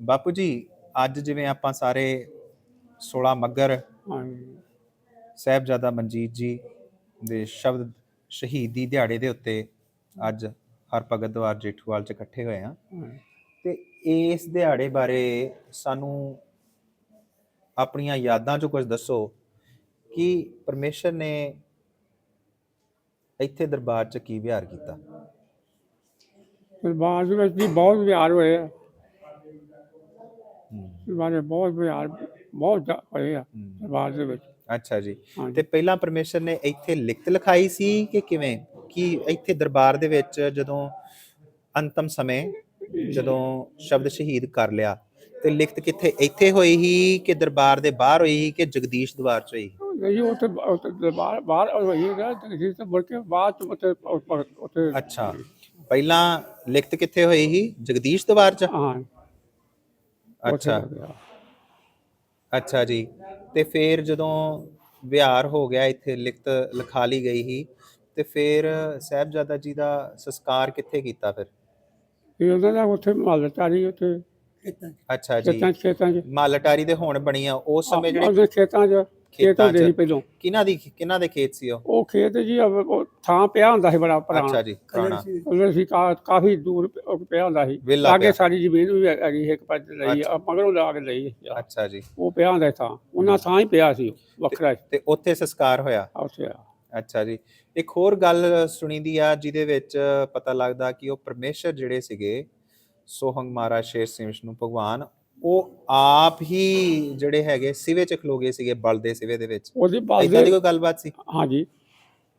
ਬਾਪੂ ਜੀ ਅੱਜ ਜਿਵੇਂ ਆਪਾਂ ਸਾਰੇ 16 ਮੱਗਰ ਹਾਂਜੀ। ਸਾਹਿਬਜ਼ਾਦਾ ਮਨਜੀਤ ਜੀ ਦੇ ਸ਼ਬਦ ਸ਼ਹੀਦੀ ਦਿਹਾੜੇ ਦੇ ਉੱਤੇ ਅੱਜ ਹਰ ਭਗਤ ਦਵਾਰ ਜੇਠੂਵਾਲ ਚ ਇਕੱਠੇ ਹੋਏ ਆ। ਤੇ ਇਸ ਦਿਹਾੜੇ ਬਾਰੇ ਸਾਨੂੰ ਆਪਣੀਆਂ ਯਾਦਾਂ ਚੋਂ ਕੁਝ ਦੱਸੋ ਕਿ ਪਰਮੇਸ਼ਰ ਨੇ ਇੱਥੇ ਦਰਬਾਰ ਚ ਕੀ ਵਿਹਾਰ ਕੀਤਾ? ਦੇ ਵਿੱਚ ਵੀ ਬਹੁਤ ਵਿਹਾਰ ਹੋਏ ਆ। ਦਰਬਾਰ ਬਹੁਤ ਵਿਹਾਰ ਬਹੁਤ ਹੋਏ ਆ ਦੇ ਵਿੱਚ। ਅੱਛਾ ਜੀ। ਤੇ ਪਹਿਲਾਂ ਪਰਮੇਸ਼ਰ ਨੇ ਇੱਥੇ ਲਿਖਤ ਲਿਖਾਈ ਸੀ ਕਿ ਕਿਵੇਂ? ਕਿ ਇੱਥੇ ਦਰਬਾਰ ਦੇ ਵਿੱਚ ਜਦੋਂ ਅੰਤਮ ਸਮੇਂ ਜਦੋਂ ਸ਼ਬਦ ਸ਼ਹੀਦ ਕਰ ਲਿਆ ਤੇ ਲਿਖਤ ਕਿੱਥੇ? ਇੱਥੇ ਹੋਈ ਸੀ ਕਿ ਦਰਬਾਰ ਦੇ ਬਾਹਰ ਹੋਈ ਸੀ ਕਿ ਜਗਦੀਸ਼ ਦਰਬਾਰ ਚ ਹੋਈ ਨਹੀਂ ਉੱਥੇ ਦਰਬਾਰ ਬਾਹਰ ਹੋਈ ਹੈ ਤੇ ਤੇ ਮੁੜ ਕੇ ਬਾਅਦ ਉੱਥੇ ਅੱਛਾ। ਪਹਿਲਾਂ ਲਿਖਤ ਕਿੱਥੇ ਹੋਈ ਸੀ? ਜਗਦੀਸ਼ ਦਰਬਾਰ ਚ? ਹਾਂ। ਅੱਛਾ। ਅੱਛਾ ਜੀ। ਤੇ ਫਿਰ ਜਦੋਂ ਵਿਹਾਰ ਹੋ ਗਿਆ ਇੱਥੇ ਲਿਖਤ ਲਿਖਾ ਲਈ ਗਈ ਸੀ। ਤੇ ਫਿਰ ਸਾਹਿਬਜ਼ਾਦਾ ਜੀ ਦਾ ਸੰਸਕਾਰ ਕਿੱਥੇ ਕੀਤਾ ਫਿਰ? ਇਹ ਉਹਨਾਂ ਦਾ ਉੱਥੇ ਮਾਲਟਾਰੀ ਉੱਥੇ। ਅੱਛਾ ਜੀ। ਖੇਤਾਂ ਖੇਤਾਂ ਚ। ਮਾਲਟਾਰੀ ਦੇ ਹੁਣ ਬਣੀ ਆ ਉਸ ਸਮੇਂ ਜਿਹੜੇ ਖੇਤਾਂ ਚ। ਖੇਤਾਂ ਦੇ ਸੀ ਪਹਿਲੋਂ। ਕਿਹਨਾਂ ਦੀ ਕਿਹਨਾਂ ਦੇ ਖੇਤ ਸੀ ਉਹ? ਉਹ ਖੇਤ ਜੀ ਉਹ- ਉਹ ਥਾਂ ਪਿਆ ਹੁੰਦਾ ਸੀ ਬੜਾ ਪੁਰਾਣਾ। ਅੱਛਾ ਜੀ ਪੁਰਾਣਾ। ਉਹਦੇ ਸੀ ਕਾਫੀ ਦੂਰ ਪ- ਉਹ ਪਿਆ ਹੁੰਦਾ ਸੀ। ਵਿਹਲਾ ਪਿਆ। ਸਾਰੀ ਜ਼ਮੀਨ ਵੀ ਹੈਗੀ ਸੀ, ਇੱਕ ਪਾਸੇ ਲਈ ਆ ਮਗਰੋਂ ਲਾ ਕੇ ਲਈ ਆ। ਅੱਛਾ ਜੀ। ਉਹ ਪਿਆ ਹੁੰਦਾ ਸੀ ਥਾਂ। ਉਹਨਾਂ ਥਾਂ ਹੀ ਪਿਆ ਸੀ ਉਹ, ਵੱਖਰਾ ਸੀ ਤੇ ਉੱਥੇ ਸੰਸਕਾਰ ਹੋਇਆ? ਉੱਥੇ ਆ। ਅੱਛਾ ਜੀ। ਇੱਕ ਹੋਰ ਗੱਲ ਸੁਣੀਦੀ ਆ ਜਿਹਦੇ ਵਿੱਚ ਪਤਾ ਲੱਗਦਾ ਕਿ ਉਹ ਪਰਮੇਸ਼ਰ ਜਿਹੜੇ ਸੀਗੇ ਸੋਹੰਗ ਮਹਾਰਾਜ ਸ਼ੇਰ ਸਿੰਘ ਨੂੰ ਭਗਵਾਨ ਉਹ ਆਪ ਹੀ ਜਿਹੜੇ ਹੈਗੇ ਸਿਵੇ ਚ ਖਲੋ ਗਏ ਸੀਗੇ ਬਲਦੇ ਸਿਵੇ ਦੇ ਵਿੱਚ। ਉਹਦੀ ਇਦਾਂ ਦੀ ਕੋਈ ਗੱਲਬਾਤ ਸੀ? ਹਾਂਜੀ।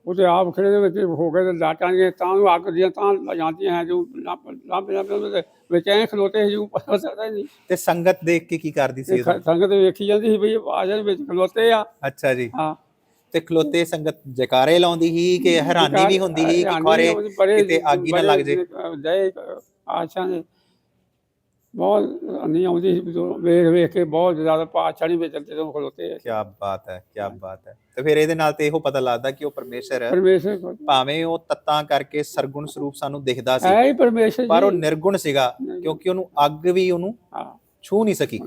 ਉਹਦੇ ਆਪ ਖੜੇ ਦੇ ਵਿੱਚ ਹੋ ਗਏ ਤੇ ਲਾਟਾਂ ਦੀਆਂ ਤਾਂ ਨੂੰ ਅੱਗ ਦੀਆਂ ਤਾਂ ਜਾਂਦੀਆਂ ਹੈ ਜੋ ਲੱਭ ਲੱਭ ਉਹਦੇ ਵਿੱਚ ਐਂ ਖਲੋਤੇ ਸੀ ਜੋ ਪਤਾ ਸਕਦਾ ਹੀ ਨਹੀਂ। ਤੇ ਸੰਗਤ ਦੇਖ ਕੇ ਕੀ ਕਰਦੀ ਸੀ ਖ- ਸੰਗਤ ਵੇਖੀ ਜਾਂਦੀ ਸੀ ਵੀ ਆ ਜਾਨ ਵਿੱਚ ਖਲੋਤੇ ਆ। ਅੱਛਾ ਜੀ। ਹਾਂ। ਤੇ ਖਲੋਤੇ ਸੰਗਤ ਜੈਕਾਰੇ ਲਾਉਂਦੀ ਸੀ ਕਿ ਹੈਰਾਨੀ ਵੀ ਹੁੰਦੀ ਸੀ ਕਿ ਹੈਰਾਨੀ ਖੋਰੇ ਹੁੰਦੀ, ਬੜੇ- ਕਿਤੇ ਹੀ ਨਾ ਲੱਗ ਜੇ? ਬੜੇ ਜੈ ਆਸ਼ਾ ਨੇ ਬਹੁਤ ਨਹੀਂ ਆਉਂਦੀ ਸੀ ਜਦੋਂ ਵੇਖ ਵੇਖ ਕੇ ਬਹੁਤ ਜ਼ਿਆਦਾ ਪਾਤਸ਼ਾਹ ਨਹੀਂ ਵਿੱਚ ਜਦੋਂ ਖਲੋਤੇ ਆ। ਕੀ ਬਾਤ ਹੈ ਕੀ ਬਾਤ ਹੈ। ਤੇ ਫਿਰ ਇਹਦੇ ਨਾਲ ਤੇ ਇਹੋ ਪਤਾ ਲੱਗਦਾ ਕਿ ਉਹ ਪਰਮੇਸ਼ਰ ਪਰਮੇਸ਼ਰ ਕੋਲ। ਭਾਵੇਂ ਉਹ ਤੱਤਾਂ ਕਰਕੇ ਸਰਗੁਣ ਸਰੂਪ ਸਾਨੂੰ ਦਿਖਦਾ ਸੀ ਹੈ ਹੀ ਪਰਮੇਸ਼ਰ ਪਰ ਉਹ ਨਿਰਗੁਣ ਸੀਗਾ ਕਿਉਂਕਿ ਉਹਨੂੰ ਅੱਗ ਵੀ ਉਹਨੂੰ ਹਾਂ। ਛੂ ਨਹੀਂ ਸਕੀ।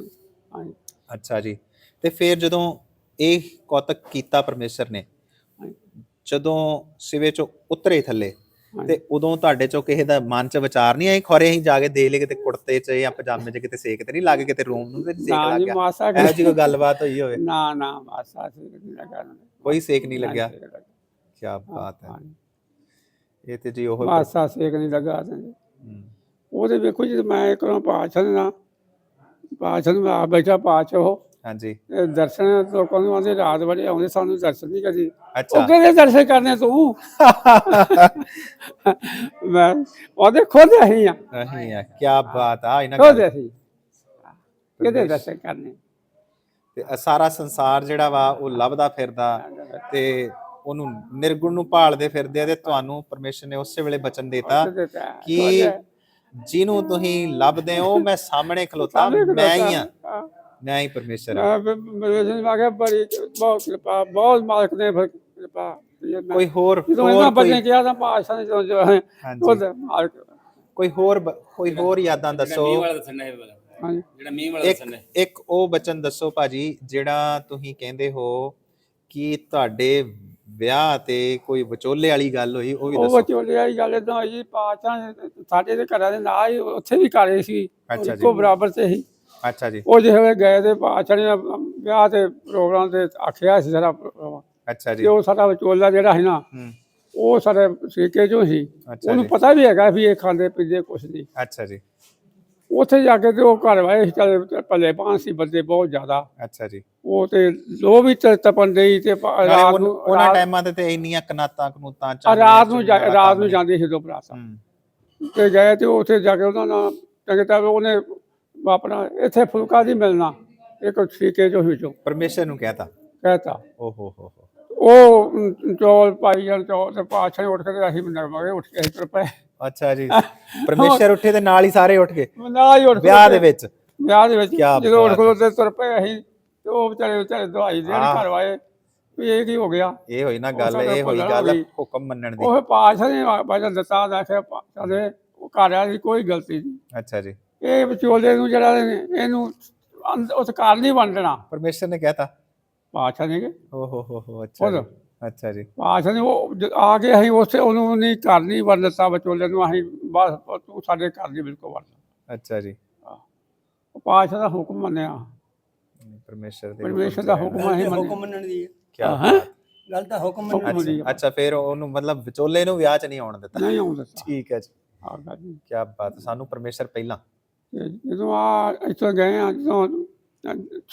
ਅੱਛਾ ਜੀ। ਤੇ ਫਿਰ ਜਦੋਂ ਇਹ ਕੌਤਕ ਕੀਤਾ ਪਰਮੇਸ਼ਰ ਨੇ। ਜਦੋਂ ਸਿਵੇ ਚੋਂ ਉਤਰੇ ਥੱਲੇ। ਤੇ ਉਦੋਂ ਤੁਹਾਡੇ ਚੋਂ ਕਿਸੇ ਦਾ ਮਨ ਚ ਵਿਚਾਰ ਨਹੀਂ ਆਈ? ਖੋਰੇ ਅਸੀਂ ਜਾ ਕੇ ਦੇ ਲਏ ਕਿਤੇ ਕੁੜਤੇ ਚ ਜਾਂ ਪਜਾਮੇ ਚ ਕਿਤੇ ਸੇਕ ਤੇ ਨਹੀਂ ਲੱਗ ਕਿਤੇ ਰੂਮ ਨੂੰ ਤੇ ਸੇਕ ਨਾ ਲੱਗ ਜੀ ਗਿਆ। ਮਾਸਾ ਇਹੋ ਜਿਹੀ ਕੋਈ ਗੱਲਬਾਤ ਹੋਈ ਹੋਵੇ? ਨਾ ਨਾ ਮਾਸਾ ਸੀ ਨਹੀਂ ਲੱਗਾ। ਕੋਈ ਸੇਕ ਨਹੀਂ ਲੱਗਿਆ? ਕੀ ਬਾਤ ਹੈ। ਹਾਂਜੀ। ਇਹ ਤੇ ਜੀ ਉਹ ਮਾਸਾ ਸੇਕ ਨਹੀਂ ਲੱਗਾ ਹਮ, ਉਹਦੇ ਵੇਖੋ ਜੀ ਮੈਂ ਨਾਲ ਪਾਤਸ਼ਾਹ ਨੂੰ ਆ ਬੈਠਾ ਪਾਤਸ਼ਾਹ ਉਹ ਹਾਂਜੀ। ਇਹ ਦਰਸ਼ਨ ਲੋਕਾਂ ਨੂੰ ਆਉਂਦੇ ਰਾਤ ਬੜੇ ਆਉਂਦੇ ਸਾਨੂੰ ਦਰਸ਼ਨ ਨਹੀਂ ਕਰੀ ਅੱਛਾ। ਉਹ ਕਿਹੜੇ ਦਰਸ਼ਨ ਕਰਨੇ ਤੂੰ। ਮੈਂ ਉਹਦੇ ਖੁਦ ਅਸੀਂ ਆ। ਨਹੀਂ ਆ ਕੀ ਬਾਤ ਆ ਇਹਨਾਂ ਖੁਦ ਅਸੀਂ। ਕਿਹਦੇ ਦਰਸ਼ਨ ਕਰਨੇ? ਤੇ ਇਹ ਸਾਰਾ ਸੰਸਾਰ ਜਿਹੜਾ ਵਾ ਉਹ ਲੱਭਦਾ ਫਿਰਦਾ ਤੇ ਉਹਨੂੰ ਨਿਰਗੁਣ ਨੂੰ ਭਾਲਦੇ ਫਿਰਦੇ ਆ ਤੇ ਤੁਹਾਨੂੰ ਪਰਮੇਸ਼ਰ ਨੇ ਉਸੇ ਵੇਲੇ ਬਚਨ ਦਿੱਤਾ। ਕਿ ਜਿਹਨੂੰ ਤੁਸੀਂ ਲੱਭਦੇ ਹੋ ਮੈਂ ਸਾਹਮਣੇ ਖਲੋਤਾ ਮੈਂ ਹੀ ਆ। ਹਾਂ। ਹੀ ਪਰਮੇਸ਼ਰ ਆ। ਆ ਗਿਆ ਬੜੀ ਬਹੁਤ ਕਿਰਪਾ ਬਹੁਤ ਮਾਲਕ ਨੇ ਫਿਰ ਕਿਰਪਾ ਕੋਈ ਹੋਰ ਜਦੋਂ ਹੋਰ ਇਹਨਾਂ ਕੋਈ ਬੱਚੇ ਕਿਹਾ ਤਾਂ ਪਾਤਸ਼ਾਹ ਨੇ ਜਦੋਂ ਜੋ ਹੈ ਉਹਦੇ ਮਾਲਕ ਕੋਈ ਹੋਰ ਕੋਈ ਹੋਰ ਯਾਦਾਂ ਜਿਹੜਾ ਦੱਸੋ? ਮੀਂਹ ਵਾਲਾ ਦੱਸਣਾ ਹੈ ਜਿਹੜਾ ਮੀਂਹ ਵਾਲਾ ਦੱਸਣਾ ਹੈ ਇੱਕ ਉਹ ਬਚਨ ਦੱਸੋ ਭਾਜੀ ਜਿਹੜਾ ਤੁਸੀਂ ਕਹਿੰਦੇ ਹੋ ਕਿ ਤੁਹਾਡੇ ਵਿਆਹ ਤੇ ਕੋਈ ਵਿਚੋਲੇ ਵਾਲੀ ਗੱਲ ਹੋਈ ਉਹ ਵੀ ਉਹ ਦੱਸੋ। ਵਿਚੋਲੇ ਵਾਲੀ ਗੱਲ ਇਦਾਂ ਹੋਈ ਨੇ ਸਾਡੇ ਦੇ ਘਰਾਂ ਦੇ ਨਾਲ ਹੀ ਉੱਥੇ ਵੀ ਘਰੇ ਸੀ। ਅੱਛਾ ਜੀ। ਇੱਕੋ ਬਰਾਬਰ ਤੇ ਸੀ। ਅੱਛਾ ਜੀ। ਉਹ ਜਿਹੜੇ ਗਏ ਤੇ ਪਾਤਸ਼ਾਹ ਨੇ ਵਿਆਹ ਤੇ ਪ੍ਰੋਗਰਾਮ ਤੇ ਆਖਿਆ ਸੀ ਸਾਰਾ। ਅੱਛਾ ਜੀ। ਉਹ ਸਾਡਾ ਵਿਚੋਲਾ ਜਿਹੜਾ ਸੀ ਨਾ ਹੂੰ। ਉਹ ਸਾਡੇ ਸਿੱਕੇ ਚੋਂ ਸੀ। ਉਹਨੂੰ ਪਤਾ ਵੀ ਹੈਗਾ ਵੀ ਇਹ ਖਾਂਦੇ ਪੀਂਦੇ ਕੁਛ ਨਹੀਂ। ਅੱਛਾ ਜੀ। ਉੱਥੇ ਜਾ ਕੇ ਤੇ ਉਹ ਘਰ ਵਾਏ ਚੱਲ ਪੱਲੇ ਪਾਂ ਸੀ ਬੰਦੇ ਬਹੁਤ ਜ਼ਿਆਦਾ। ਅੱਛਾ ਜੀ। ਉਹ ਤੇ ਲੋ ਵੀ ਤ- ਤਪਣ ਡਈ ਤੇ ਰਾਤ ਨੂੰ ਉਹਨਾਂ ਟਾਈਮਾਂ ਤੇ ਤੇ ਇੰਨੀਆਂ ਕਨਾਤਾਂ ਕਨੂਤਾਂ ਚਾਨਣੀਆਂ ਰਾਤ ਨੂੰ ਰਾਤ ਨੂੰ ਜਾਂਦੇ ਸੀ ਦੋ ਭਰਾ ਹੂੰ। ਤੇ ਗਏ ਤੇ ਉੱਥੇ ਜਾ ਕੇ ਉਹਨਾਂ ਨਾਲ ਚੰਗੇ ਤਾਂ ਉਹਨੇ ਆਪਣਾ ਇੱਥੇ ਫੁਲਕਾ ਨਹੀਂ ਮਿਲਣਾ ਇੱਕ ਠੀਕੇ ਜੋ ਵਿੱਚੋਂ ਪਰਮੇਸ਼ਰ ਨੂੰ ਕਹਤਾ? ਕਹਿਤਾ। ਓ ਹੋ ਹੋ ਹੋ। ਉਹ ਅਮ, ਚੌਲ ਪਾਈ ਜਾਣ ਚੌਲ ਤੇ ਪਾਛੇ ਉੱਠ ਕੇ ਤੇ ਅਸੀਂ ਨਰਮਾਗੇ ਉੱਠ ਕੇ ਤੁਰ ਪਏ। ਅੱਛਾ ਜੀ। ਪਰਮੇਸ਼ਰ ਉੱਠੇ ਤੇ ਨਾਲ ਹੀ ਸਾਰੇ ਉੱਠ ਗਏ? ਨਾਲ ਹੀ ਉੱਠ ਵਿਆਹ ਦੇ ਖਲੋਤੇ- ਵਿੱਚ? ਵਿਆਹ ਦੇ ਵਿੱਚ ਕਿਆ ਜਦੋਂ ਉੱਠ ਬਾਤ ਖਲੋਤੇ ਤੁਰ ਪਏ ਅਸੀਂ। ਤੇ ਉਹ ਵਿਚਾਰੇ ਵਿਚਾਰੇ ਦਵਾਈ ਦੇਣ ਹਾਂ। ਘਰ ਵਾਏ ਵੀ ਇਹ ਕੀ ਹੋ ਗਿਆ? ਇਹ ਹੋਈ ਨਾ ਗੱਲ ਇਹ ਹੋਈ ਗੱਲ। ਹੁਕਮ ਮੰਨਣ ਦੀ। ਉਹ ਪਾਛਾ ਨੇ ਬਾਜਾ ਦਿੱਤਾ ਦਾ ਕਿ ਸਾਡੇ ਘਰਿਆਂ ਦੀ ਕੋਈ ਗਲਤੀ ਨਹੀਂ। ਅੱਛਾ ਜੀ। ਇਹ ਵਿਚੋਲੇ ਨੂੰ ਜਿਹੜਾ ਇਹਨੇ- ਅੰਦ- ਉਸ ਘਰ ਨਹੀਂ ਵੰਡਣਾ। ਪਰਮੇਸ਼ਰ ਨੇ ਕਹਿਤਾ। ਪਾਤਸ਼ਾਹ ਨੇ ਕਿ ਓ ਹੋ ਹੋ ਹੋ ਅੱਛਾ ਜੀ ਅੱਛਾ ਜੀ। ਪਾਤਸ਼ਾਹ ਨੇ ਉਹ ਜ- ਆ ਕੇ ਅਸੀਂ ਉਸੇ ਉਹਨੂੰ ਨਹੀਂ ਘਰ ਨਹੀਂ ਵੰਡ ਦਿੱਤਾ ਵਿਚੋਲੇ ਨੂੰ ਅਸੀਂ ਬਸ ਤੂੰ ਸਾਡੇ ਘਰ ਦੀ ਬਿਲਕੁਲ ਵੰਡ ਅੱਛਾ ਜੀ। ਉਹ ਪਾਤਸ਼ਾਹ ਦਾ ਹੁਕਮ ਮੰਨਿਆ। ਪਰਮੇਸ਼ਰ ਦੇ ਪਰਮੇਸ਼ਰ ਦਾ ਹੁਕਮ ਅਸੀਂ ਮੰਨਿਆ ਹੁਕਮ ਮੰਨਣ ਦੀ ਹੈ। ਕੀ ਹੈਂ? ਗੱਲ ਤਾਂ ਹੁਕਮ ਮੰਨਣ ਦੀ ਦੀ ਅੱਛਾ ਅੱਛਾ ਫਿਰ ਉਹਨੂੰ ਮਤਲਬ ਵਿਚੋਲੇ ਨੂੰ ਵਿਆਹ ਚ ਨਹੀਂ ਆਉਣ ਦਿੱਤਾ। ਨਹੀਂ ਆਉਂਦਾ ਠੀਕ ਹੈ ਜੀ। ਆ ਗੱਲ ਨਹੀਂ। ਕੀ ਬਾਤ ਸਾਨੂੰ ਪਰਮੇਸ਼ਰ ਪਹਿਲਾਂ ਤੇ ਜਦੋਂ ਆ ਇੱਥੋਂ ਗਏ ਆ ਜਦੋਂ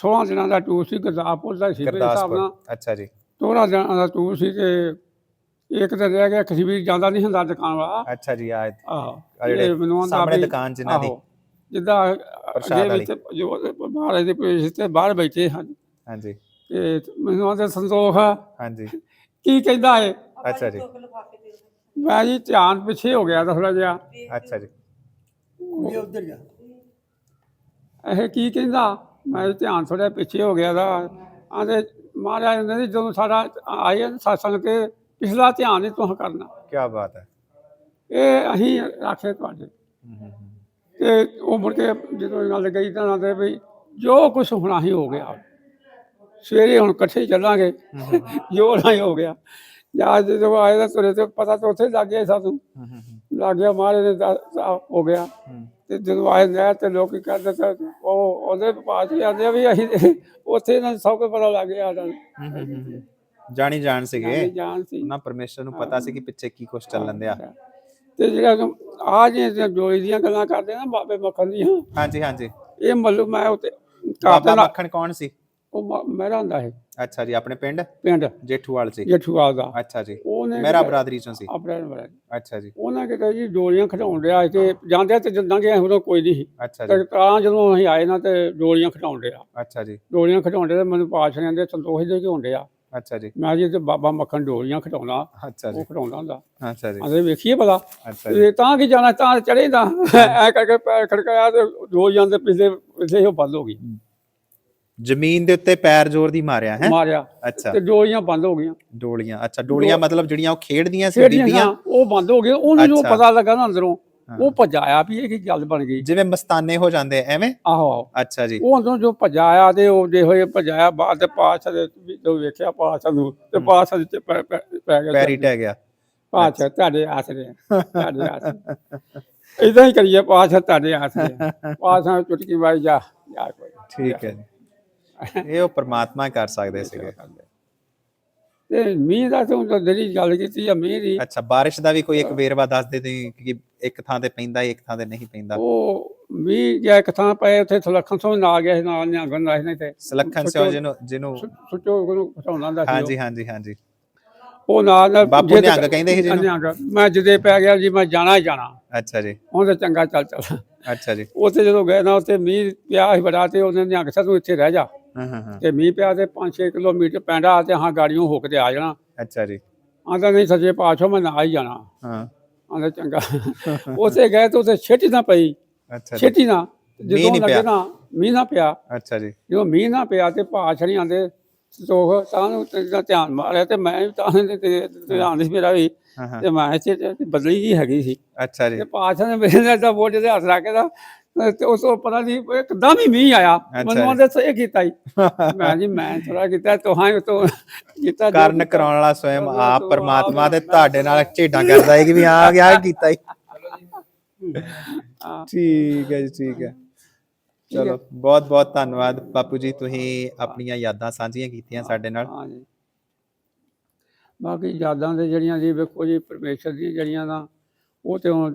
16 ਦਿਨਾਂ ਦਾ ਟੂਰ ਸੀ ਗੁਰਦਾਸਪੁਰ ਦਾ ਸੀ ਮੇਰੇ ਹਿਸਾਬ ਨਾਲ। ਅੱਛਾ ਜੀ। 16 ਦਿਨਾਂ ਦਾ ਟੂਰ ਸੀ ਤੇ ਇੱਕ ਦਿਨ ਰਹਿ ਗਿਆ ਕਸ਼ਮੀਰ ਜਾਂਦਾ ਨਹੀਂ ਹੁੰਦਾ ਦੁਕਾਨ ਵਾਲਾ। ਅੱਛਾ ਜੀ ਆ ਆਹੋ ਜਿਹੜੇ ਮੈਨੂੰ ਆਂਦਾ ਸਾਹਮਣੇ ਦੁਕਾਨ ਜਿਨ੍ਹਾਂ ਦੀ। ਜਿੱਦਾਂ ਅੱਗੇ। ਵਿੱਚ ਜੋ ਮਹਾਰਾਜ ਦੇ ਪੇਸ਼ ਤੇ ਬਾਹਰ ਬੈਠੇ ਹਨ ਹਾਂਜੀ। ਤੇ ਮੈਨੂੰ ਆਂਦੇ ਸੰਤੋਖ ਆ। ਹਾਂਜੀ। ਕੀ ਕਹਿੰਦਾ ਏ ਅੱਛਾ ਜੀ। ਮੈਂ ਜੀ ਧਿਆਨ ਪਿੱਛੇ ਹੋ ਗਿਆ ਥੋੜਾ ਜਿਹਾ। ਅੱਛਾ ਜੀ। ਇਹ ਉਧਰ ਜਾ ਇਹ ਕੀ ਕਹਿੰਦਾ? ਮੈਂ ਧਿਆਨ ਥੋੜਾ ਪਿੱਛੇ ਹੋ ਗਿਆ ਦਾ। ਆਂਦੇ ਮਹਾਰਾਜ ਨੇ ਜਦੋਂ ਸਾਡਾ ਨਾ satsang ਤੇ ਪਿਛਲਾ ਧਿਆਨ ਨਹੀਂ ਤੁਹਾਂ ਕਰਨਾ। ਕੀ ਬਾਤ ਹੈ। ਇਹ ਅਸੀਂ ਰੱਖੇ ਤੁਹਾਡੇ। ਤੇ ਉਹ ਮੁੜ ਕੇ ਜਦੋਂ ਗੱਲ ਗਈ ਤਾਂ ਆਂਦੇ ਵੀ ਜੋ ਕੁਝ ਹੋਣਾ ਹੀ ਹੋ ਗਿਆ। ਸਵੇਰੇ ਹੁਣ ਇਕੱਠੇ ਹੀ ਚੱਲਾਂਗੇ। ਜੋ ਹੋਣਾ ਹੀ। ਹੋ ਗਿਆ। ਜਾਂ ਜਦੋਂ ਆਏ ਤਾਂ ਤੁਰੇ ਤੇ ਪਤਾ ਤਾਂ ਉੱਥੇ ਲੱਗ ਗਿਆ ਸਾਨੂੰ ਲੱਗ ਗਿਆ ਮਹਾਰਾਜ ਨੇ ਦੱਸ- ਆ ਹੋ ਗਿਆ। ਤੇ ਜਦੋਂ ਆਏ ਨਹਿਰ ਤੇ ਲੋਕ ਕੀ ਕਰਦੇ ਤਾਂ ਉਹ ਉਹਦੇ ਪਾਸ ਹੀ ਆਂਦੇ ਵੀ ਅਸੀਂ ਉੱਥੇ ਇਹਨਾਂ ਨੂੰ ਸਭ ਕੁਝ ਪਤਾ ਲੱਗ ਗਿਆ ਉਹਨਾਂ ਨੂੰ ਹਮ, ਹਮ, ਹਮ, ਹਮ। ਜਾਣੀ ਜਾਣ ਸੀਗੇ। ਜਾਣ ਸੀ। ਉਹਨਾਂ ਪਰਮੇਸ਼ਰ ਨੂੰ ਪਤਾ ਸੀ ਕਿ ਪਿੱਛੇ ਕੀ ਕੁਝ ਚੱਲਣ ਦਿਆ। ਤੇ ਜਿਹੜਾ ਆ ਜੇ ਜੋਈ ਦੀਆਂ ਗੱਲਾਂ ਕਰਦੇ ਨਾ ਬਾਬੇ ਮੱਖਣ ਦੀਆਂ। ਹਾਂਜੀ ਹਾਂਜੀ। ਇਹ ਮੱਲੂ ਮੈਂ ਉੱਤੇ ਘਰ ਬਾਬਾ ਦੇ ਨਾਲ ਮੱਖਣ ਕੌਣ ਸੀ? ਉਹ ਮ- ਮੇਰਾ ਹੁੰਦਾ ਹੈ ਅੱਛਾ ਜੀ ਆਪਣੇ ਪਿੰਡ? ਪਿੰਡ। ਜੇਠੂਵਾਲ ਸੀ। ਜਠੂਆ ਦਾ। ਅੱਛਾ ਜੀ। ਉਹਨੇ ਮੇਰਾ ਬਰਾਦਰੀ ਚੋਂ ਸੀ। ਆਪਣੇ ਬੜਾ ਅੱਛਾ ਜੀ। ਉਹਨਾਂ ਕਿਤੇ ਜੀ ਡੋਲੀਆਂ ਖਿਡਾਉਣ ਰਿਹਾ ਤੇ ਜਾਂਦੇ ਤੇ ਜਦੋਂ ਗਏ ਉਦੋਂ ਕੋਈ ਨਹੀਂ ਅੱਛਾ ਜੀ। ਤੇ ਤਾਂ ਜਦੋਂ ਅਸੀਂ ਆਏ ਨਾ ਤੇ ਡੋਲੀਆਂ ਖਿਡਾਉਣ ਰਿਹਾ ਅੱਛਾ ਜੀ। ਡੋਲੀਆਂ ਖਿਡਾਉਣ ਰਿਹਾ ਮੈਨੂੰ ਪਾਸ਼ਣਿਆਂ ਦੇ ਸੰਤੋਖ ਦੇ ਘਿਉਣ ਰਿਹਾ ਅੱਛਾ ਜੀ। ਮੈਂ ਜੀ ਤੇ ਬਾਬਾ ਮੱਖਣ ਡੋਲੀਆਂ ਖਿਡਾਉਂਦਾ। ਅੱਛਾ ਜੀ। ਉਹ ਖਿਡਾਉਂਦਾ ਹੁੰਦਾ। ਅੱਛਾ ਜੀ। ਆਂਦੇ ਵੇਖੀਏ ਭਲਾ। ਅੱਛਾ ਜੀ। ਤੇ ਤਾਂ ਕੀ ਜਾਣਾ ਤਾਂ ਚੜੇਦਾ ਐ ਕਰਕੇ ਪੈਰ ਖੜਕਾਇਆ ਤੇ ਦੋ ਜਾਂਦੇ ਪਿਛਲੇ ਪਿਛਲੇ ਉਹ ਬੰਦ ਹੋ ਗਈ। ਜ਼ਮੀਨ ਦੇ ਉੱਤੇ ਪੈਰ ਜ਼ੋਰ ਦੀ ਮਾਰਿਆ ਹੈ? ਮਾਰਿਆ। ਅੱਛਾ। ਤੇ ਡੋਲੀਆਂ ਬੰਦ ਹੋ ਗਈਆਂ। ਡੋਲੀਆਂ ਅੱਛਾ ਡੋਲੀਆਂ ਮਤਲਬ ਜਿਹੜੀਆਂ ਉਹ ਖੇਡਦੀਆਂ ਸੀ ਬੀਬੀਆਂ? ਉਹ ਬੰਦ ਹੋ ਗਏ ਉਹਨੂੰ ਜੋ। ਪਤਾ ਲੱਗਾ ਨਾ ਅੰਦਰੋਂ। ਉਹ ਭੱਜਾ ਆਇਆ ਵੀ ਇਹ ਕੀ ਗੱਲ ਬਣ ਗਈ। ਜਿਵੇਂ ਮਸਤਾਨੇ ਹੋ ਜਾਂਦੇ ਐਵੇਂ? ਆਹੋ ਆਹੋ। ਅੱਛਾ ਜੀ। ਉਹ ਅੰਦਰੋਂ ਜੋ ਭੱਜਾ ਆਇਆ ਤੇ ਉਹ ਜੇ ਹੋਏ ਭਜਾਇਆ ਬਾਅਦ ਤੇ ਪਾਛਾ ਦੇ ਜਦੋਂ ਵੇਖਿਆ ਪਾਛਾ ਨੂੰ ਤੇ ਪਾਛਾ ਦੇ ਪੈ ਗਿਆ ਪੈਰੀ ਟਹਿ ਗਿਆ। ਪਾਛਾ ਤੁਹਾਡੇ ਆਸਰੇ ਤੁਹਾਡੇ ਆਸਰੇ। ਇਦਾਂ ਹੀ ਕਰੀਏ ਪਾਛਾ ਤੁਹਾਡੇ ਆਸਰੇ। ਪਾਛਾ ਚੁਟਕੀ ਮਾਰੀ ਜਾ ਜਾ ਕੋਈ। ਠੀਕ ਹੈ ਜੀ। ਇਹ ਉਹ ਪ੍ਰਮਾਤਮਾ ਕਰ ਸਕਦੇ ਸੀਗੇ। ਤੇ ਮੀਂਹ ਦਾ ਤੂੰ ਤਾਂ ਜਿਹੜੀ ਗੱਲ ਕੀਤੀ ਆ ਮੀਂਹ ਦੀ। ਅੱਛਾ ਬਾਰਿਸ਼ ਦਾ ਵੀ ਕੋਈ ਇੱਕ ਵੇਰਵਾ ਦੱਸ ਦੇ ਤੁਸੀਂ ਕਿ ਇੱਕ ਥਾਂ ਤੇ ਪੈਂਦਾ ਇੱਕ ਥਾਂ ਤੇ ਨਹੀਂ ਪੈਂਦਾ? ਉਹ ਮੀਂਹ ਗਿਆ ਇੱਕ ਥਾਂ ਪਏ ਉੱਥੇ ਸੁਲੱਖਣ ਤੋਂ ਨਾ ਗਿਆ ਸੀ ਨਾਲ ਨਿਆਗਣ ਦਾ ਨਹੀਂ ਤੇ ਸਲੱਖਣ ਸਿਓ ਜਿਹਨੂੰ ਜਿਹਨੂੰ ਸੁੱਚੋ ਉਹਨੂੰ ਘਟਾਉਣਾ ਦਾ ਸੀ। ਹਾਂਜੀ ਹਾਂਜੀ ਹਾਂਜੀ। ਉਹ ਨਾਲ ਨਾਲ ਬਾਪੂ ਨਿਹੰਗ ਕਹਿੰਦੇ ਸੀ ਜਿਹਨੂੰ? ਨਿਹੰਗ। ਮੈਂ ਜਦੇ ਪੈ ਗਿਆ ਜੀ ਮੈਂ ਜਾਣਾ ਹੀ ਜਾਣਾ। ਅੱਛਾ ਜੀ। ਹੁਣ ਤਾਂ ਚੰਗਾ ਚੱਲ ਚੱਲ। ਅੱਛਾ ਜੀ। ਉੱਥੇ ਜਦੋਂ ਗਏ ਨਾ ਉੱਥੇ ਮੀਂਹ ਪਿਆ ਸੀ ਬੜਾ ਤੇ ਉਹਨੇ ਨਿਹੰਗ ਸਾਹਿਬ ਤੂੰ ਇੱਥੇ ਰਹਿ ਜਾ। ਤੇ ਮੀਂਹ ਪਿਆ ਤੇ 5-6 ਕਿਲੋਮੀਟਰ ਪੈਂਦਾ ਤੇ ਹਾਂ ਗਾੜੀਆਂ ਹੋ ਕੇ ਤੇ ਆ ਜਾਣਾ। ਅੱਛਾ ਜੀ। ਆਂਦਾ ਨਹੀਂ ਸੱਜੇ ਪਾਛੋ ਮੈਂ ਨਾ ਹੀ ਜਾਣਾ। ਹਾਂ। ਆਂਦਾ ਚੰਗਾ। ਉੱਥੇ ਗਏ ਤੇ ਉੱਥੇ ਛੇਟੀ ਨਾ ਪਈ। ਅੱਛਾ ਛੇਟੀ ਨਾ। ਜਦੋਂ ਨਹੀਂ ਲੱਗੇ। ਨਾ ਮੀਂਹ ਨਾ ਪਿਆ। ਅੱਛਾ ਜੀ। ਜਦੋਂ ਮੀਂਹ ਨਾ ਪਿਆ ਤੇ ਭਾਛੜੀ ਆਂਦੇ ਤੋਖ ਤਾਂ ਤੇਰਾ ਧਿਆਨ ਮਾਰਿਆ ਤੇ ਮੈਂ ਤਾਂ ਧਿਆਨ ਸੀ ਮੇਰਾ ਵੀ। ਤੇ ਮੈਂ ਇੱਥੇ ਬਦਲੀ ਜੀ ਹੈਗੀ ਸੀ। ਅੱਛਾ ਜੀ। ਤੇ ਪਾਛਾ ਨੇ ਮੇਰੇ ਨਾਲ ਤਾਂ ਬੋਟ ਦੇ ਹੱਥ ਰੱਖ ਕੇ ਦਾ ਤੇ ਉਸ ਤੋਂ ਪਤਾ ਨਹੀਂ ਇੱਕਦਮ ਹੀ ਮੀਂਹ ਆਇਆ। ਮੈਨੂੰ ਜੀ। ਆਂਦੇ ਸਹੀ ਕੀਤਾ ਹੀ ਮੈਂ ਜੀ ਮੈਂ ਥੋੜਾ ਕੀਤਾ ਤੋਹਾਂ ਤੋਂ ਕੀਤਾ ਕਰਨ ਕਰਾਉਣ ਵਾਲਾ ਸਵੈਮ ਆਪ ਪਰਮਾਤਮਾ ਤੇ ਤੁਹਾਡੇ ਨਾਲ ਝੇਡਾਂ ਕਰਦਾ ਹੈ ਕਿ ਵੀ ਆ ਗਿਆ ਕੀਤਾ ਹੀ। ਠੀਕ ਹੈ ਜੀ ਠੀਕ ਹੈ। ਚਲੋ ਬਹੁਤ ਬਹੁਤ ਧੰਨਵਾਦ। ਬਾਪੂ ਜੀ ਤੁਸੀਂ ਆਪਣੀਆਂ ਯਾਦਾਂ ਸਾਂਝੀਆਂ ਕੀਤੀਆਂ ਸਾਡੇ ਨਾਲ। ਬਾਕੀ ਯਾਦਾਂ ਦੇ ਜਿਹੜੀਆਂ ਜੀ ਵੇਖੋ ਜੀ ਪਰਮੇਸ਼ਰ ਦੀ ਜਿਹੜੀਆਂ ਦਾ ਉਹ ਤੇ ਹੁਣ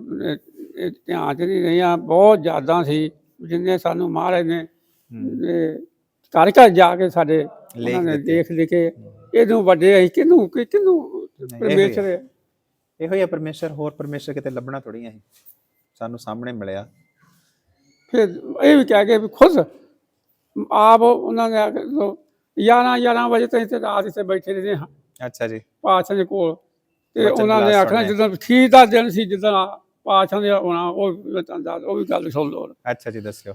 ਇਹ- ਧਿਆਨ ਚ ਨਹੀਂ ਰਹੀਆਂ ਬਹੁਤ ਯਾਦਾਂ ਸੀ ਜਿੰਨੇ ਸਾਨੂੰ ਮਹਾਰਾਜ ਨੇ ਘਰ ਘਰ ਜਾ ਕੇ ਸਾਡੇ ਉਹਨਾਂ ਨੇ। ਦੇਖ ਲਿਖੇ ਇਹਨੂੰ ਵੱਡੇ ਅਸੀਂ ਕਿਹਨੂੰ ਕਿਹਨੂੰ ਪਰਮੇਸ਼ਰ। ਇਹੋ ਹੀ ਪਰਮੇਸ਼ਰ ਹੋਰ ਪਰਮੇਸ਼ਰ ਕਿਤੇ ਲੱਭਣਾ ਥੋੜੀ ਹੈ ਸਾਨੂੰ ਸਾਹਮਣੇ ਮਿਲਿਆ। ਫਿਰ ਇਹ ਵੀ ਕਹਿ ਕੇ ਵੀ ਖੁਦ ਆਪ ਉਹਨਾਂ ਨੇ 11 11 ਵਜੇ ਤਾਈਂ ਤੇ ਰਾਤ ਇੱਥੇ ਬੈਠੇ ਰਹੇ ਹਾਂ। ਅੱਛਾ ਜੀ। ਪਾਤਸ਼ਾਹ ਦੇ ਕੋਲ। ਤੇ ਉਹਨਾਂ ਨੇ ਆਖਣਾ। ਜਦੋਂ ਠੀਕ ਦਾ ਦਿਨ ਸੀ ਜਦੋਂ ਪਾਤਸ਼ਾਹ ਨੇ ਆਉਣਾ ਉਹ ਵੀ ਮੈਂ ਤੁਹਾਨੂੰ ਦੱਸ- ਉਹ ਵੀ ਗੱਲ ਸੁਣ ਲਓ। ਅੱਛਾ ਜੀ ਦੱਸਿਓ।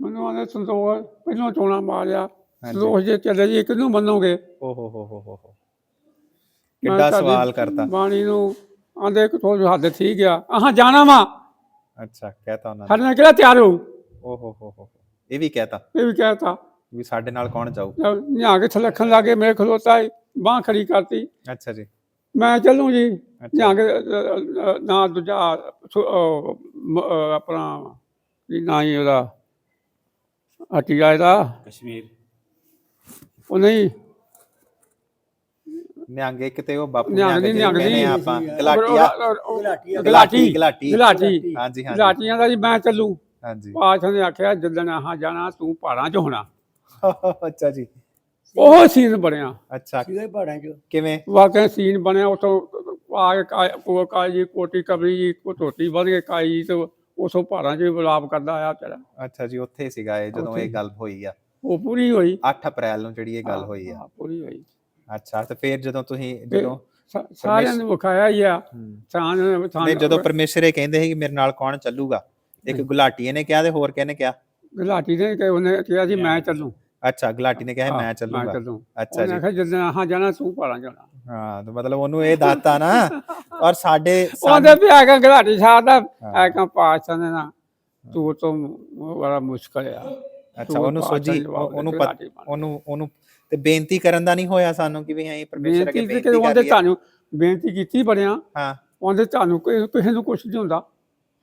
ਮੈਨੂੰ ਉਹਨੇ ਸੰਤੋਖ ਪਹਿਲਾਂ ਚੋਣਾ ਮਾਰਿਆ ਹਾਂਜੀ। ਸੰਤੋਖ ਜੇ ਚੱਲੇ ਜੀ ਕਿਹਨੂੰ ਮੰਨੋਗੇ? ਓ ਹੋ ਹੋ ਹੋ ਹੋ ਹੋ। ਮੈਂ ਕਿੱਡਾ ਤੁਹਾਡੀ ਸਵਾਲ ਕਰਤਾ। ਬਾਣੀ ਨੂੰ ਆਂਦੇ ਕਿ ਥੋੜੀ ਹੱਦ ਠੀਕ ਆ। ਆਹਾਂ ਜਾਣਾ ਵਾ। ਅੱਛਾ ਕਹਿਤਾ ਉਹਨਾਂ ਨੇ। ਸਾਡੇ ਨਾਲ ਕਿਹੜਾ ਤਿਆਰ ਹੋ? ਓ ਹੋ ਹੋ ਹੋ ਇਹ ਵੀ ਕਹਿਤਾ। ਇਹ ਵੀ ਕਹਿਤਾ। ਵੀ ਸਾਡੇ ਨਾਲ ਕੌਣ ਜਾਊ? ਨਿਆ ਕੇ ਥਲੱਖਣ ਲੱਗੇ ਮੇਰੇ ਖਲੋਤਾ ਬਾਹ ਖੜੀ ਕਰਤੀ। ਅੱਛਾ ਜੀ। ਮੈਂ ਚੱਲੂ ਜੀ ਨਿਆ ਕੇ ਨਾ ਦੂਜਾ ਸੁ- ਮ- ਆਪਣਾ ਕੀ ਨਾਂ ਹੀ ਉਹਦਾ ਹਟੀਆ ਇਹਦਾ। ਕਸ਼ਮੀਰ। ਉਹ ਨਹੀਂ। ਨਿਹੰਗ ਇੱਕ ਤੇ ਉਹ ਬਾਪੂ ਨਿਹੰਗ ਨਿਹੰਗ ਨਹੀਂ, ਨਿਹੰਗ ਕਹਿੰਦੇ ਨਹੀਂ। ਆ ਆਪਾਂ ਗਲਾਟੀਆ ਗੁਲਾਟੀ। ਗਲਾਟੀ ਗਲਾਟੀ ਹਾਂਜੀ ਹਾਂਜੀ। ਗਲਾਟੀਆਂ ਦਾ ਜੀ ਮੈਂ ਚੱਲੂ। ਹਾਂਜੀ। ਪਾਸ਼ਾ ਨੇ ਆਖਿਆ ਜਦੋਂ ਆਹਾਂ ਜਾਣਾ ਤੂੰ ਪਹਾੜਾਂ 'ਚ ਹੋਣਾ। ਅੱਛਾ ਜੀ। ਉਹ ਸੀਨ ਬਣਿਆ। ਅੱਛਾ। ਸੀਗੇ ਪਹਾੜਾਂ 'ਚ ਕਿਵੇਂ? ਵਾਕਿਆ ਸੀਨ ਬਣਿਆ ਉਤੋਂ ਆ ਕੇ ਕਾ- ਕੋ ਕਾਲੀ ਜੀ ਕੋਟੀ ਕਬਰੀ ਜੀ ਕੋ ਧੋਤੀ ਬਣ ਕੇ ਕਾਈ ਜੀ ਤੇ ਉਸੋਂ ਪਹਾੜਾਂ 'ਚ ਵਿਲਾਪ ਕਰਦਾ ਆਇਆ ਵਿਚਾਰਾ। ਅੱਛਾ ਜੀ ਉੱਥੇ ਸੀਗਾ ਇਹ ਜਦੋਂ ਉੱਥੇ। ਇਹ ਗੱਲ ਹੋਈ ਆ। ਉਹ ਪੂਰੀ ਹੋਈ। 8 ਅਪ੍ਰੈਲ ਨੂੰ ਜਿਹੜੀ ਇਹ ਗੱਲ ਹੋਈ ਆ। ਹਾਂ, ਪੂਰੀ ਹੋਈ। ਅੱਛਾ ਤੇ ਫਿਰ ਜਦੋਂ ਤੁਸੀਂ ਜਦੋਂ ਸਾ- ਸਾਰਿਆਂ ਨੂੰ ਵਿਖਾਇਆ ਹੀ ਆ। ਹੂੰ। ਥਾਂ ਥਾਂ ਨਹੀਂ ਜਦੋਂ ਪਰਮੇਸ਼ਰ ਇਹ ਕਹਿੰਦੇ ਸੀ ਕਿ ਮੇਰੇ ਨਾਲ ਕੌਣ ਚੱਲੂਗਾ ਇੱਕ ਗੁਲਾਟੀਏ ਨੇ ਕਿਹਾ ਤੇ ਹੋਰ ਕਿਹਨੇ ਕਿਹਾ? ਗਲਾਟੀ ਨੇ ਕਿ ਉਹਨੇ ਕਿਹਾ ਸੀ ਮੈਂ ਚੱਲੂ। ਅੱਛਾ ਗੁਲਾਟੀ ਨੇ ਕਿਹਾ ਮੈਂ ਮੈਂ ਚੱਲੂਗਾ। ਚੱਲੂ। ਅੱਛਾ ਜੀ। ਆਖਿਆ ਜਦੋਂ ਆਹਾਂ ਜਾਣਾ ਤੂੰ 'ਚ ਹੋਣਾ ਹਾਂ ਤੇ ਮਤਲਬ ਉਹਨੂੰ ਇਹ ਦਾਤਾ ਨਾ ਔਰ ਸਾਡੇ ਉਹਦੇ ਵੀ ਆ ਕੇ ਗਲਾਟੀ ਸਾਹਿਬ ਦਾ ਆ ਕੇ ਪਾਸ਼ਾ ਨੇ ਨਾ ਤੂੰ ਤੋਂ ਬੜਾ ਮੁਸ਼ਕਲ ਆ। ਅੱਛਾ ਉਹਨੂੰ ਸੋਝੀ ਉਹਨੂੰ। ਉਹਨੂੰ ਉਹਨੂੰ ਤੇ ਬੇਨਤੀ ਕਰਨ ਦਾ ਨਹੀਂ ਹੋਇਆ ਸਾਨੂੰ ਕਿ ਵੀ ਅਸੀਂ ਪਰਮੇਸ਼ਰ ਅੱਗੇ ਬੇਨਤੀ ਬੇਨਤੀ ਕਿ ਉਹਦੇ ਤੁਹਾਨੂੰ ਬੇਨਤੀ ਕੀਤੀ ਬੜਿਆ। ਹਾਂ। ਉਹਦੇ ਤੁਹਾਨੂੰ ਕੋਈ ਕਿਸੇ ਨੂੰ ਕੁਝ ਨਹੀਂ ਹੁੰਦਾ।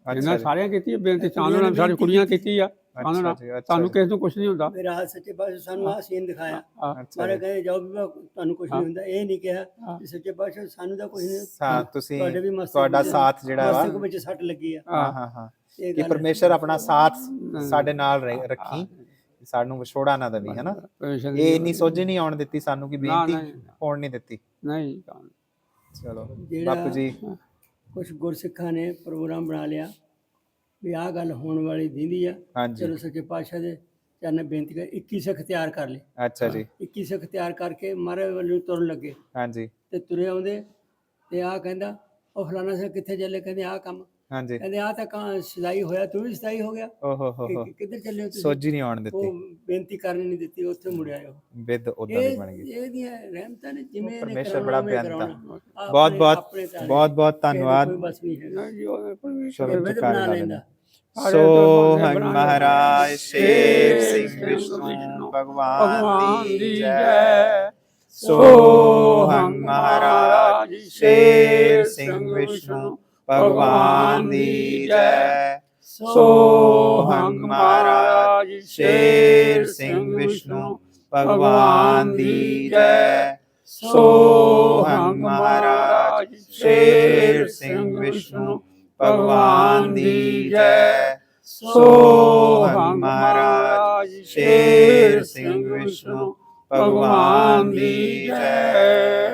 ਅੱਛਾ ਇਹਨਾਂ ਸਾਰਿਆਂ ਕੀਤੀ ਬੇਨਤੀ ਸਾਨੂੰ ਨਾਲ ਸਾਡੀ ਕੁੜੀਆਂ ਕੀਤੀ ਆ। ਅੱਛਾ ਜੀ ਅੱਛਾ ਤੁਹਾਨੂੰ ਜੀ, ਕਿਸੇ ਨੂੰ ਕੁਝ ਨਹੀਂ ਹੁੰਦਾ। ਮੇਰਾ ਸੱਚੇ ਪਾਤਸ਼ਾਹ ਸਾਨੂੰ ਆਹ ਸੀਨ ਦਿਖਾਇਆ। ਹਾਂ, ਅੱਛਾ ਮਾਰੇ ਜੀ। ਕਹਿੰਦੇ ਜਾਓ ਵੀ ਤੁਹਾਨੂੰ ਕੁਝ ਨਹੀਂ ਹੁੰਦਾ। ਇਹ ਨਹੀਂ ਕਿਹਾ ਹਾਂ। ਕਿ ਸੱਚੇ ਪਾਤਸ਼ਾਹ ਸਾਨੂੰ ਤਾਂ ਕੁਝ ਨਹੀਂ ਹਾਂ ਤੁਸੀਂ ਤੁਹਾਡੇ ਵੀ ਮਸਤਕ ਤੁਹਾਡਾ ਵਿੱਚ- ਸਾਥ ਜਿਹੜਾ ਵਾ ਮਸਤਕ ਵਿੱਚ ਸੱਟ ਲੱਗੀ ਆ। ਹਾਂ ਹਾਂ ਹਾਂ। ਇਹ ਕਿ ਗੱਲ ਪਰਮੇਸ਼ਰ ਆਪਣਾ ਸਾਥ ਸਾਡੇ ਨਾਲ ਰਹਿ- ਰੱਖੀ। ਸਾਨੂੰ ਵਿਛੋੜਾ ਨਾ ਦੇਵੀ ਹੈਨਾ ਪਰਮੇਸ਼ਰ ਦੀ ਇਹ ਇੰਨੀ ਸੋਝੀ ਨਹੀਂ ਆਉਣ ਦਿੱਤੀ ਸਾਨੂੰ ਕਿ ਨਾ, ਬੇਨਤੀ ਨਹੀਂ। ਹੋਣ ਨਹੀਂ ਦਿੱਤੀ। ਨਹੀਂ ਚਲੋ ਜਿਹੜਾ- ਬਾਪੂ ਜੀ। ਕੁਝ ਗੁਰਸਿੱਖਾਂ ਨੇ ਪ੍ਰੋਗਰਾਮ ਬਣਾ ਲਿਆ ਵੀ ਆਹ ਗੱਲ ਹੋਣ ਵਾਲੀ ਦਿੰਦੀ ਆ। ਹਾਂਜੀ। ਚਲੋ ਸੱਚੇ ਪਾਤਸ਼ਾਹ ਦੇ ਚਰਨ ਬੇਨਤੀ ਕਰ 21 ਸਿੱਖ ਤਿਆਰ ਕਰ ਲਏ। ਅੱਛਾ ਜੀ। 21 ਸਿੱਖ ਤਿਆਰ ਕਰਕੇ ਮਹਾਰਾਜ ਵੱਲ ਤੁਰਨ ਲੱਗੇ। ਹਾਂਜੀ। ਤੇ ਤੁਰੇ ਆਉਂਦੇ ਤੇ ਆਹ ਕਹਿੰਦਾ ਉਹ ਫਲਾਣਾ ਸਿੰਘ ਕਿੱਥੇ ਚੱਲੇ? ਕਹਿੰਦੇ ਆਹ ਕੰਮ। ਹਾਂਜੀ। ਕਹਿੰਦੇ ਆਹ ਤਾਂ ਕਾਂ ਸਦਾਈ ਹੋਇਆ ਤੂੰ ਵੀ ਸਦਾਈ ਹੋ ਗਿਆ। ਓਹ ਹੋ ਹੋ ਕਿੱਧਰ ਚੱਲੇ ਹੋ ਤੁਸੀਂ? ਸੋਝੀ ਨਹੀਂ ਆਉਣ ਦਿੱਤੀ। ਉਹ ਬੇਨਤੀ ਕਰਨ ਨਹੀਂ ਦਿੱਤੀ ਉੱਥੇ ਮੁੜ ਆਇਓ ਵਿਦ ਉਦਾਂ ਦੀ ਇਹ ਬਣ ਗਈ। ਇਹਦੀਆਂ ਰਹਿਮਤਾਂ ਨੇ ਜਿਵੇਂ ਪਰਮੇਸ਼ਰ ਬੜਾ ਉਵੇਂ ਬਿਆਨ ਕਰਾਉਣਾ। ਤਾਂ ਆਪਣੇ- ਬਹੁਤ ਬਹੁਤ ਬਹੁਤ ਬਹੁਤ ਧੰਨਵਾਦ ਕੋਈ ਬਸ ਨਹੀਂ ਹੈਗਾ। ਨਹੀਂ ਉਹ ਪਰਮੇਸ਼ਰ ਬਣਾ ਲੈਂਦਾ। ਸੋਹਣ ਮਹਾਰਾਜ ਸ਼ੇਰ ਸਿੰਘ ਵਿਸ਼ਨੂੰ ਭਗਵਾਨ ਦੀ ਜੈ। ਸੋਹਣ ਮਹਾਰਾਜ ਸ਼ੇਰ ਸਿੰਘ ਵਿਸ਼ਨੂੰ ਭਗਵਾਨ ਦੀ ਜੈ। ਸੋਹਣ ਮਹਾਰਾਜ ਸ਼ੇਰ ਸਿੰਘ ਵਿਸ਼ਨੂੰ ਭਗਵਾਨ ਦੀ ਜੈ। ਸੋਹਣ ਮਹਾਰਾਜ ਸ਼ੇਰ ਸਿੰਘ ਵਿਸ਼ਨੂੰ ਭਗਵਾਨ ਦੀ ਜੈ। ਸੋਹਣ ਮਹਾਰਾਜ ਸ਼ੇਰ ਸਿੰਘ ਵਿਸ਼ਨੂੰ ਭਗਵਾਨ ਦੀ ਜੈ।